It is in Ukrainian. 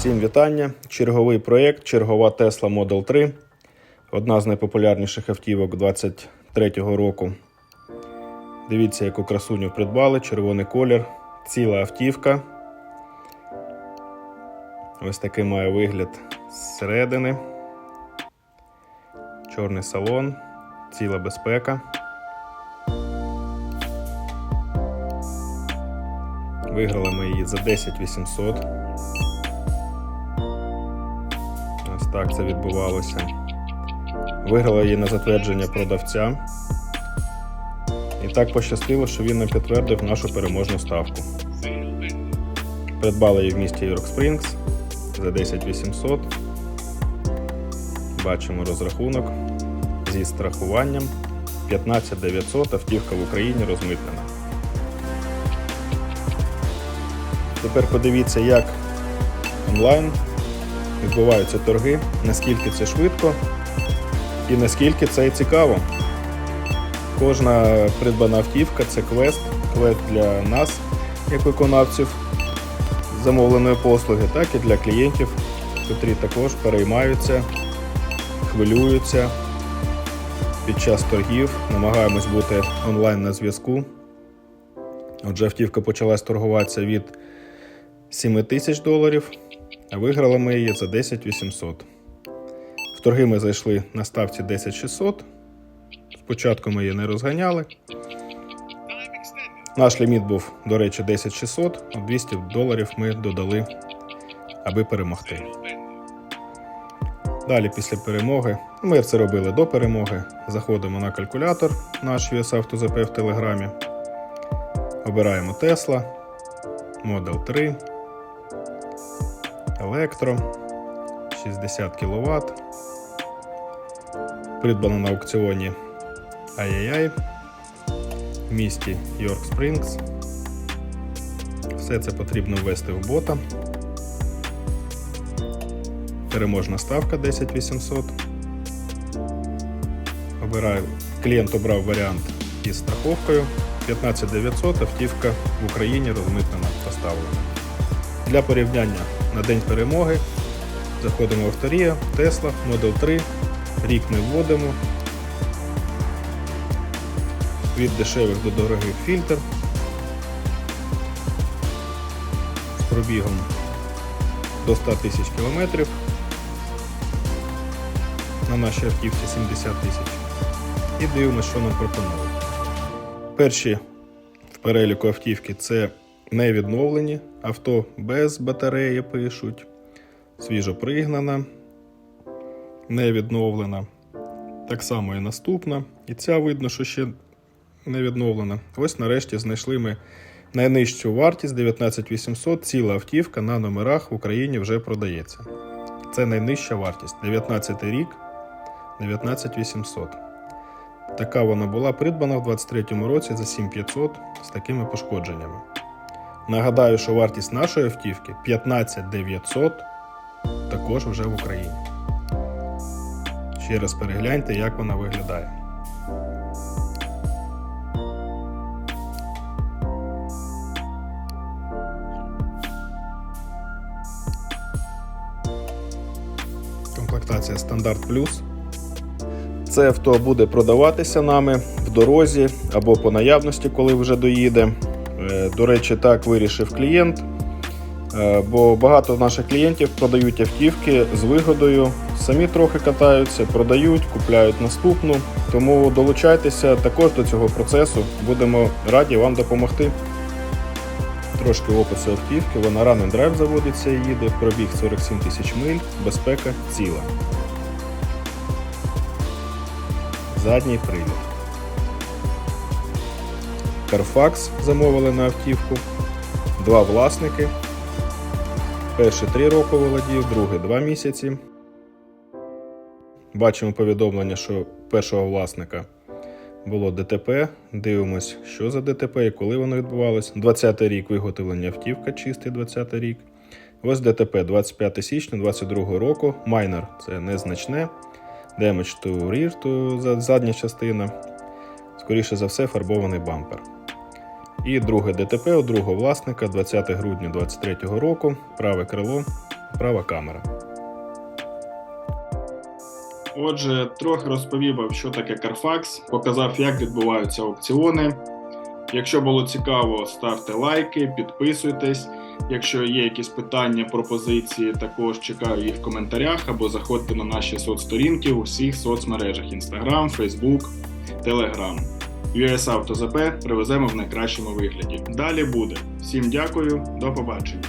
Всім вітання. Черговий проєкт, чергова Tesla Model 3. Одна з найпопулярніших автівок 23-го року. Дивіться, яку красуню придбали, червоний колір, ціла автівка. Ось такий має вигляд зсередини. Чорний салон, ціла безпека. Виграли ми її за 10 800. Так це відбувалося. Виграла її на затвердження продавця. І так пощастило, що він нам підтвердив нашу переможну ставку. Придбали її в місті Йорк Спрінгс за 10 800. Бачимо розрахунок зі страхуванням 15 900 автівка в Україні розмитнена. Тепер подивіться, як онлайн відбуваються торги, наскільки це швидко і наскільки це цікаво. Кожна придбана автівка це квест, квест для нас, як виконавців замовленої послуги, так і для клієнтів, котрі також переймаються, хвилюються під час торгів, намагаємось бути онлайн на зв'язку. Отже, автівка почалась торгуватися від 7 тисяч доларів, виграли ми її за 10 800. В торги ми зайшли на ставці 10 600. Спочатку ми її не розганяли. Наш ліміт був, до речі, 10 600, 200 доларів ми додали, аби перемогти. Далі, після перемоги, ми це робили до перемоги. Заходимо на калькулятор, наш US AutoZP в Телеграмі. Обираємо Tesla, Model 3, Електро, 60 кВт. Придбано на аукціоні IAI в місті Йорк Спрінгс. Все це потрібно ввести в бота. Переможна ставка 10 800. Обираю. Клієнт обрав варіант із страховкою. 15 900 автівка в Україні розмитнена поставлена. Для порівняння на день перемоги заходимо в авторія, Tesla, Model 3, рік не вводимо. Від дешевих до дорогих фільтр. З пробігом до 100 тисяч кілометрів. На нашій автівці 70 тисяч. І дивимося, що нам пропонують. Перші в переліку автівки це не відновлені, авто без батареї пишуть, свіжо пригнана, не відновлена. Так само і наступна. І ця видно, що ще не відновлена. Ось нарешті знайшли ми найнижчу вартість 19800. Ціла автівка на номерах в Україні вже продається. Це найнижча вартість. 19 рік 19800. Така вона була придбана в 23-му році за 7500 з такими пошкодженнями. Нагадаю, що вартість нашої автівки 15900 також вже в Україні. Ще раз перегляньте, як вона виглядає. Комплектація стандарт плюс. Це авто буде продаватися нами в дорозі або по наявності, коли вже доїде. Е, До речі, так вирішив клієнт. Е, Бо багато наших клієнтів продають автівки з вигодою, самі трохи катаються, продають, купляють наступну. Тому долучайтеся також до цього процесу. Будемо раді вам допомогти. Трошки опису автівки, вона and drive заводиться і їде, пробіг 47 тисяч миль, безпека ціла. Задній привід. Carfax замовили на автівку. Два власники. Перший 3 роки володів, другий 2 місяці. Бачимо повідомлення, що першого власника було ДТП. Дивимось, що за ДТП і коли воно відбувалось. 20-й рік виготовлення автівка, чистий 20-й рік. Ось ДТП 25 січня 22 року. Майнер це незначне. Damage to rear, то задня частина. Скоріше за все, фарбований бампер. І друге ДТП у другого власника 20 грудня 2023 року. Праве крило права камера. Отже, трохи розповів що таке Carfax, показав, як відбуваються аукціони. Якщо було цікаво, ставте лайки, підписуйтесь. Якщо є якісь питання, пропозиції, також чекаю їх в коментарях або заходьте на наші соцсторінки у всіх соцмережах: Instagram, Facebook, Telegram. US Auto ЗП привеземо в найкращому вигляді. Далі буде. Всім дякую, до побачення.